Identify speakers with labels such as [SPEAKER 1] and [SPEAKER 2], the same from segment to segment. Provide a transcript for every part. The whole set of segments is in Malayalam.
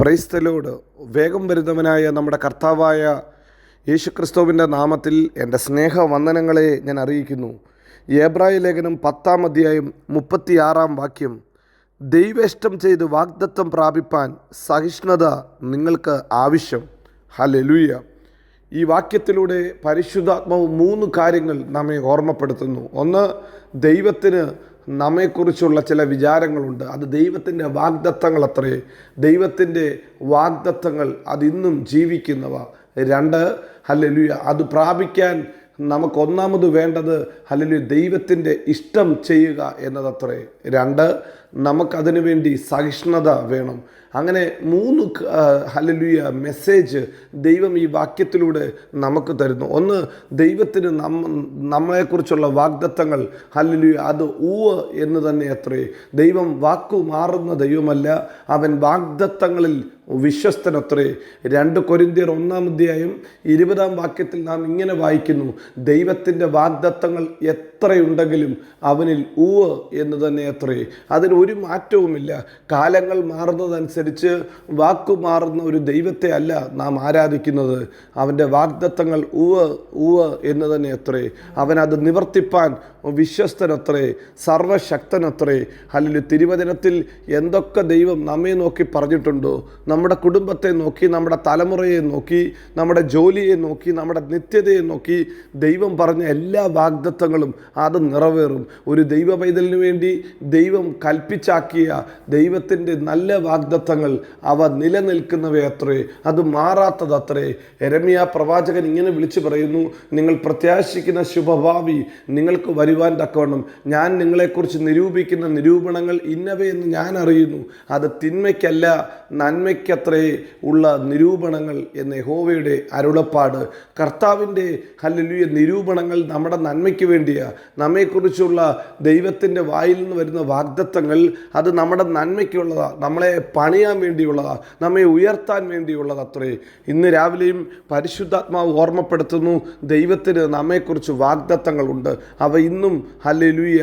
[SPEAKER 1] പ്രൈസ്തലോട് വേഗം വരുന്നവനായ നമ്മുടെ കർത്താവായ യേശുക്രിസ്തുവിന്റെ നാമത്തിൽ എന്റെ സ്നേഹവന്ദനങ്ങളെ ഞാൻ അറിയിക്കുന്നു. ഏബ്രായ ലേഖനം പത്താം അധ്യായം മുപ്പത്തിയാറാം വാക്യം. ദൈവേഷ്ടം ചെയ്ത് വാഗ്ദത്വം പ്രാപിപ്പാൻ സഹിഷ്ണുത നിങ്ങൾക്ക് ആവശ്യം. ഹലെലുയ ഈ വാക്യത്തിലൂടെ പരിശുദ്ധാത്മാവ് മൂന്ന് കാര്യങ്ങൾ നമ്മെ ഓർമ്മപ്പെടുത്തുന്നു. ഒന്ന് ദൈവത്തിന് നമ്മെക്കുറിച്ചുള്ള ചില വിചാരങ്ങളുണ്ട്. അത് ദൈവത്തിന്റെ വാഗ്ദത്തങ്ങൾ അത്രേ. ദൈവത്തിന്റെ വാഗ്ദത്തങ്ങൾ അതിന്നും ജീവിക്കുന്നവ. രണ്ട് ഹല്ലേലൂയ. അത് പ്രാപിക്കാൻ നമുക്ക് ഒന്നാമത് വേണ്ടത് ഹല്ലേലൂയ ദൈവത്തിന്റെ ഇഷ്ടം ചെയ്യുക എന്നതത്രേ. രണ്ട് നമുക്കതിനു വേണ്ടി സഹിഷ്ണുത വേണം. അങ്ങനെ മൂന്ന് ഹലലുയ മെസ്സേജ് ദൈവം ഈ വാക്യത്തിലൂടെ നമുക്ക് തരുന്നു. ഒന്ന് ദൈവത്തിന് നമ്മ നമ്മളെക്കുറിച്ചുള്ള വാഗ്ദത്തങ്ങൾ. ഹലലുയ അത് ഊവ് എന്ന് തന്നെ അത്രേ. ദൈവം വാക്കു മാറുന്ന ദൈവമല്ല അവൻ വാഗ്ദത്തങ്ങളിൽ വിശ്വസ്തനത്രേ. രണ്ട് കൊരിന്തിയർ ഒന്നാം അധ്യായം ഇരുപതാം വാക്യത്തിൽ നാം ഇങ്ങനെ വായിക്കുന്നു. ദൈവത്തിന്റെ വാഗ്ദത്തങ്ങൾ എത്രയുണ്ടെങ്കിലും അവനിൽ ഊവ് എന്ന് തന്നെ അത്രേ. അതിന് ഒരു മാറ്റവുമില്ല. കാലങ്ങൾ മാറുന്നതനുസരിച്ച് വാക്കു മാറുന്ന ഒരു ദൈവത്തെ അല്ല നാം ആരാധിക്കുന്നത്. അവന്റെ വാഗ്ദത്തങ്ങൾ ഉവ് ഉവ് എന്ന് തന്നെ അത്രേ. അവനത് നിവർത്തിപ്പാൻ വിശ്വസ്തനത്രേ സർവശക്തനത്രേ. അല്ലെങ്കിൽ തിരുവചനത്തിൽ എന്തൊക്കെ ദൈവം നമ്മെ നോക്കി പറഞ്ഞിട്ടുണ്ടോ? നമ്മുടെ കുടുംബത്തെ നോക്കി നമ്മുടെ തലമുറയെ നോക്കി നമ്മുടെ ജോലിയെ നോക്കി നമ്മുടെ നിത്യതയെ നോക്കി ദൈവം പറഞ്ഞ എല്ലാ വാഗ്ദത്തങ്ങളും അത് നിറവേറും. ഒരു ദൈവ പൈതലിന് വേണ്ടി ദൈവം കൽപ്പിച്ചാക്കിയ ദൈവത്തിന്റെ നല്ല വാഗ്ദത്തങ്ങൾ അവ നിലനിൽക്കുന്നവയത്രേ അത് മാറാത്തതത്രേ. എരമിയ പ്രവാചകൻ ഇങ്ങനെ വിളിച്ചു പറയുന്നു നിങ്ങൾ പ്രത്യാശിക്കുന്ന ശുഭഭാവി നിങ്ങൾക്ക് വരുവാൻ തക്കവണ്ണം. ഞാൻ നിങ്ങളെക്കുറിച്ച് നിരൂപിക്കുന്ന നിരൂപണങ്ങൾ ഇന്നവയെന്ന് ഞാൻ അറിയുന്നു. അത് തിന്മയ്ക്കല്ല നന്മയ്ക്കത്രേ ഉള്ള നിരൂപണങ്ങൾ എന്ന ഹോവയുടെ അരുളപ്പാട്. കർത്താവിന്റെ ഹല്ലുലിയ നിരൂപണങ്ങൾ നമ്മുടെ നന്മയ്ക്ക് വേണ്ടിയാണ് നമ്മെക്കുറിച്ചുള്ള ദൈവത്തിന്റെ വായിൽ നിന്ന് വരുന്ന വാഗ്ദത്തങ്ങൾ അത് നമ്മുടെ നന്മയ്ക്കുള്ളതാ നമ്മളെ പണിയാൻ വേണ്ടിയുള്ളതാ നമ്മെ ഉയർത്താൻ വേണ്ടിയുള്ളത് അത്രേ. ഇന്ന് രാവിലെയും പരിശുദ്ധാത്മാവ് ഓർമ്മപ്പെടുത്തുന്നു ദൈവത്തിന് നമ്മെക്കുറിച്ച് വാഗ്ദത്തങ്ങളുണ്ട്. അവ ഇന്നും ഹല്ലുയ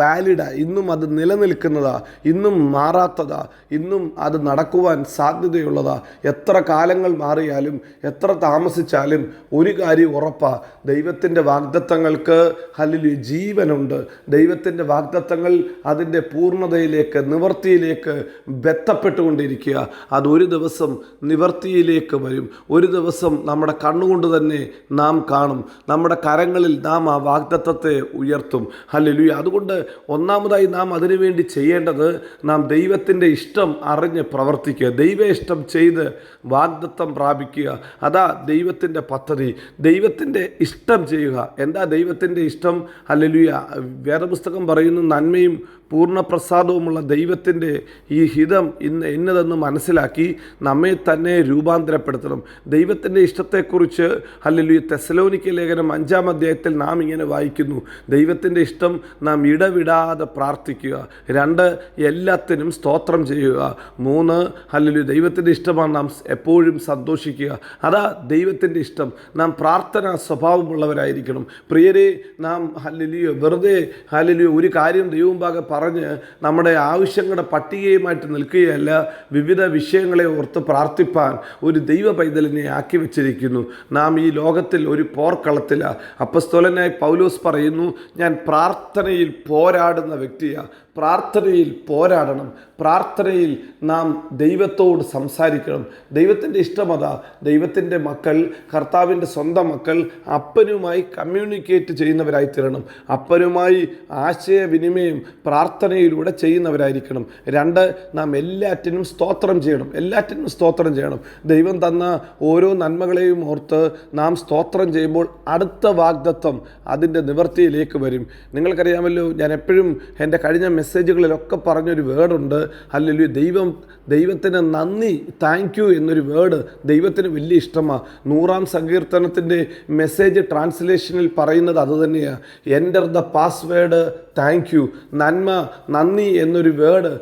[SPEAKER 1] വാലിഡാ ഇന്നും അത് നിലനിൽക്കുന്നതാ ഇന്നും മാറാത്തതാ ഇന്നും അത് നടക്കുവാൻ സാധ്യതയുള്ളതാ. എത്ര കാലങ്ങൾ മാറിയാലും എത്ര താമസിച്ചാലും ഒരു കാര്യം ഉറപ്പാ ദൈവത്തിന്റെ വാഗ്ദത്തങ്ങൾക്ക് ഹല്ലുയ ജീവനുണ്ട്. ദൈവത്തിന്റെ വാഗ്ദത്തങ്ങൾ അതിന്റെ പൂർണതയിലേക്ക് നിവർത്തിയിലേക്ക് ബെത്തപ്പെട്ടുകൊണ്ടിരിക്കുക അത് ഒരു ദിവസം നിവർത്തിയിലേക്ക് വരും. ഒരു ദിവസം നമ്മുടെ കണ്ണുകൊണ്ട് തന്നെ നാം കാണും. നമ്മുടെ കരങ്ങളിൽ നാം ആ വാഗ്ദത്തത്തെ ഉയർത്തും. അല്ലെങ്കിൽ അതുകൊണ്ട് ഒന്നാമതായി നാം അതിനുവേണ്ടി ചെയ്യേണ്ടത് നാം ദൈവത്തിന്റെ ഇഷ്ടം അറിഞ്ഞ് പ്രവർത്തിക്കുക. ദൈവ ഇഷ്ടം ചെയ്ത് വാഗ്ദത്തം പ്രാപിക്കുക. അതാ ദൈവത്തിന്റെ പദ്ധതി. ദൈവത്തിന്റെ ഇഷ്ടം ചെയ്യുക. എന്താ ദൈവത്തിന്റെ ഇഷ്ടം? ഹല്ലുയ വേദപുസ്തകം പറയുന്നു നന്മയും പൂർണപ്രസാദവുമുള്ള ദൈവത്തിന്റെ ഈ ഹിതം ഇന്ന് എന്നതെന്ന് മനസ്സിലാക്കി നമ്മെ തന്നെ രൂപാന്തരപ്പെടുത്തണം. ദൈവത്തിന്റെ ഇഷ്ടത്തെക്കുറിച്ച് അല്ലെങ്കിൽ തെസലോനിക്ക ലേഖനം അഞ്ചാം അധ്യായത്തിൽ നാം ഇങ്ങനെ വായിക്കുന്നു. ദൈവത്തിന്റെ ഇഷ്ടം നാം ഇടവിടാതെ പ്രാർത്ഥിക്കുക. രണ്ട് എല്ലാത്തിനും സ്തോത്രം ചെയ്യുക. മൂന്ന് അല്ലെങ്കിൽ ദൈവത്തിന്റെ ഇഷ്ടമാണ് നാം എപ്പോഴും സന്തോഷിക്കുക. അതാ ദൈവത്തിന്റെ ഇഷ്ടം. നാം പ്രാർത്ഥന സ്വഭാവമുള്ളവരായിരിക്കണം. പ്രിയരെ നാം അല്ലെങ്കിൽ വെറുതെ അല്ലെങ്കിൽ ഒരു കാര്യം ദൈവമുമ്പാകെ പറഞ്ഞ് നമ്മുടെ ആവശ്യങ്ങളുടെ പട്ടികയുമായിട്ട് നിൽക്കുകയല്ല വിവിധ വിഷയങ്ങളെ ഓർത്ത് പ്രാർത്ഥിപ്പാൻ ഒരു ദൈവ പൈതലിനെ ആക്കി വെച്ചിരിക്കുന്നു. നാം ഈ ലോകത്തിൽ ഒരു പോർക്കളത്തിലാണ് അപ്പസ്തോലനായി പൗലോസ് പറയുന്നു ഞാൻ പ്രാർത്ഥനയിൽ പോരാടുന്ന വ്യക്തിയാണ് പ്രാർത്ഥനയിൽ പോരാടണം. പ്രാർത്ഥനയിൽ നാം ദൈവത്തോട് സംസാരിക്കണം. ദൈവത്തിന്റെ ഇഷ്ടമതാ ദൈവത്തിന്റെ മക്കൾ കർത്താവിന്റെ സ്വന്തം മക്കൾ അപ്പനുമായി കമ്മ്യൂണിക്കേറ്റ് ചെയ്യുന്നവരായി തീരണം അപ്പനുമായി ആശയവിനിമയം പ്രാർത്ഥനയിലൂടെ ചെയ്യുന്നവരായിരിക്കണം. രണ്ട് നാം എല്ലാറ്റിനും സ്തോത്രം ചെയ്യണം. എല്ലാറ്റിനും സ്തോത്രം ചെയ്യണം. ദൈവം തന്ന ഓരോ നന്മകളെയും ഓർത്ത് നാം സ്തോത്രം ചെയ്യുമ്പോൾ അടുത്ത വാഗ്ദത്വം അതിന്റെ നിവൃത്തിയിലേക്ക് വരും. നിങ്ങൾക്കറിയാമല്ലോ ഞാൻ എപ്പോഴും എന്റെ കഴിഞ്ഞ മെസ്സേജുകളിലൊക്കെ പറഞ്ഞൊരു വേർഡുണ്ട്. അല്ലെങ്കിൽ ദൈവം ദൈവത്തിന് നന്ദി താങ്ക് യു എന്നൊരു വേർഡ് ദൈവത്തിന് വലിയ ഇഷ്ടമാണ് നൂറാം സങ്കീർത്തനത്തിന്റെ മെസ്സേജ് ട്രാൻസ്ലേഷനിൽ പറയുന്നത് അതുതന്നെയാണ് enter the password thank you നന്മ നന്ദി എന്നൊരു വേർഡ്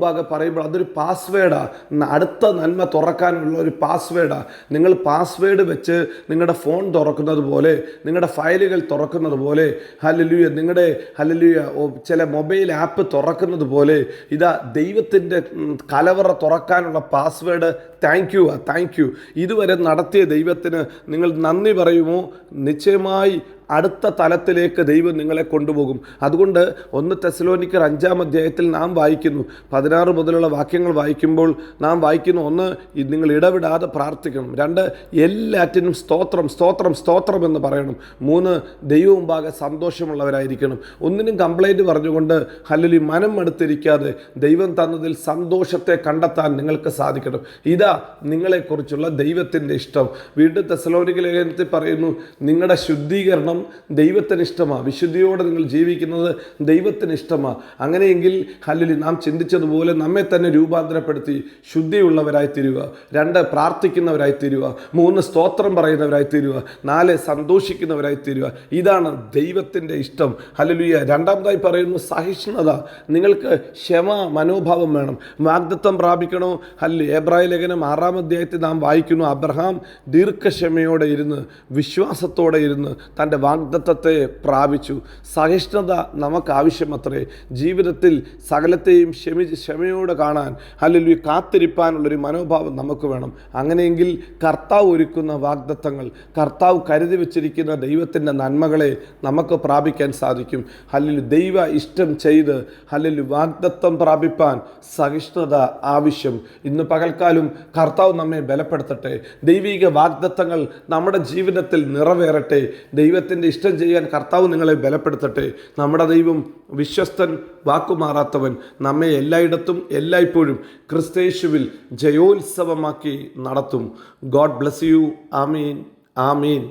[SPEAKER 1] ഭാഗം പറയുമ്പോൾ അതൊരു പാസ്വേഡാണ് അടുത്ത നന്മ തുറക്കാനുള്ള ഒരു പാസ്വേഡാണ് നിങ്ങൾ പാസ്വേഡ് വെച്ച് നിങ്ങളുടെ ഫോൺ തുറക്കുന്നത് പോലെ നിങ്ങളുടെ ഫയലുകൾ തുറക്കുന്നത് പോലെ ഹലലുയ നിങ്ങളുടെ ഹലലുയ ചില മൊബൈൽ ആപ്പ് തുറക്കുന്നത് പോലെ ഇതാ ദൈവത്തിന്റെ കലവറ തുറക്കാനുള്ള password thank you thank you ഇതുവരെ നടത്തിയ ദൈവത്തിന് നിങ്ങൾ നന്ദി പറയുമോ? നിശ്ചയമായി അടുത്ത തലത്തിലേക്ക് ദൈവം നിങ്ങളെ കൊണ്ടുപോകും. അതുകൊണ്ട് ഒന്ന് തെസലോനിക്കർ അഞ്ചാം അധ്യായത്തിൽ നാം വായിക്കുന്നു. പതിനാറ് മുതലുള്ള വാക്യങ്ങൾ വായിക്കുമ്പോൾ നാം വായിക്കുന്നു. ഒന്ന് നിങ്ങൾ ഇടവിടാതെ പ്രാർത്ഥിക്കണം. രണ്ട് എല്ലാറ്റിനും സ്തോത്രം സ്തോത്രം സ്തോത്രം എന്ന് പറയണം. മൂന്ന് ദൈവവും മുമ്പാകെ സന്തോഷമുള്ളവരായിരിക്കണം. ഒന്നിനും കംപ്ലൈന്റ് പറഞ്ഞുകൊണ്ട് ഹല്ലലി മനം മടുത്തിരിക്കാതെ ദൈവം തന്നതിൽ സന്തോഷത്തെ കണ്ടെത്താൻ നിങ്ങൾക്ക് സാധിക്കണം. ഇതാ നിങ്ങളെക്കുറിച്ചുള്ള ദൈവത്തിന്റെ ഇഷ്ടം. വീണ്ടും തെസലോനിക്കൽ ലേഖനത്തിൽ പറയുന്നു നിങ്ങളുടെ ശുദ്ധീകരണം ദൈവത്തിന് ഇഷ്ടമാണ് വിശുദ്ധിയോടെ നിങ്ങൾ ജീവിക്കുന്നത് ദൈവത്തിന് ഇഷ്ടമാണ് അങ്ങനെയെങ്കിൽ അല്ലെങ്കിൽ നാം ചിന്തിച്ചതുപോലെ നമ്മെ തന്നെ രൂപാന്തരപ്പെടുത്തി ശുദ്ധിയുള്ളവരായി തീരുക. രണ്ട് പ്രാർത്ഥിക്കുന്നവരായി തീരുക. മൂന്ന് സ്തോത്രം പറയുന്നവരായി തീരുക. നാല് സന്തോഷിക്കുന്നവരായി തീരുക. ഇതാണ് ദൈവത്തിന്റെ ഇഷ്ടം. ഹല്ലേലൂയ. രണ്ടാമതായി പറയുന്നു സഹിഷ്ണുത. നിങ്ങൾക്ക് ക്ഷമ മനോഭാവം വേണം. വാഗ്ദത്വം പ്രാപിക്കണോ? ഹല്ല് ഏബ്രായ ലേഖനം ആറാം അധ്യായത്തിൽ നാം വായിക്കുന്നു അബ്രഹാം ദീർഘക്ഷമയോടെ ഇരുന്ന് വിശ്വാസത്തോടെ ഇരുന്ന് തന്റെ വാഗ്ദത്തത്തെ പ്രാപിച്ചു. സഹിഷ്ണുത നമുക്ക് ആവശ്യമത്രേ ജീവിതത്തിൽ സകലത്തെയും ക്ഷമി ക്ഷമയോടെ കാണാൻ അല്ലെങ്കിൽ കാത്തിരിപ്പാനുള്ളൊരു മനോഭാവം നമുക്ക് വേണം. അങ്ങനെയെങ്കിൽ കർത്താവ് ഒരുക്കുന്ന വാഗ്ദത്തങ്ങൾ കർത്താവ് കരുതി വച്ചിരിക്കുന്ന ദൈവത്തിന്റെ നന്മകളെ നമുക്ക് പ്രാപിക്കാൻ സാധിക്കും. അല്ലെങ്കിൽ ദൈവ ഇഷ്ടം ചെയ്ത് അല്ലെങ്കിൽ വാഗ്ദത്തം പ്രാപിപ്പാൻ സഹിഷ്ണുത ആവശ്യം. ഇന്ന് പകൽക്കാലം കർത്താവ് നമ്മെ ബലപ്പെടുത്തട്ടെ. ദൈവിക വാഗ്ദത്തങ്ങൾ നമ്മുടെ ജീവിതത്തിൽ നിറവേറട്ടെ. ദൈവത്തിന്റെ ഇഷ്ടം ചെയ്യാൻ കർത്താവ് നിങ്ങളെ ബലപ്പെടുത്തട്ടെ. നമ്മുടെ ദൈവം വിശ്വസ്തൻ വാക്കുമാറാത്തവൻ. നമ്മെ എല്ലായിടത്തും എല്ലായ്പ്പോഴും ക്രിസ്തേശുവിൽ ജയോത്സവമാക്കി നടത്തും. God bless you. Amin. Amin.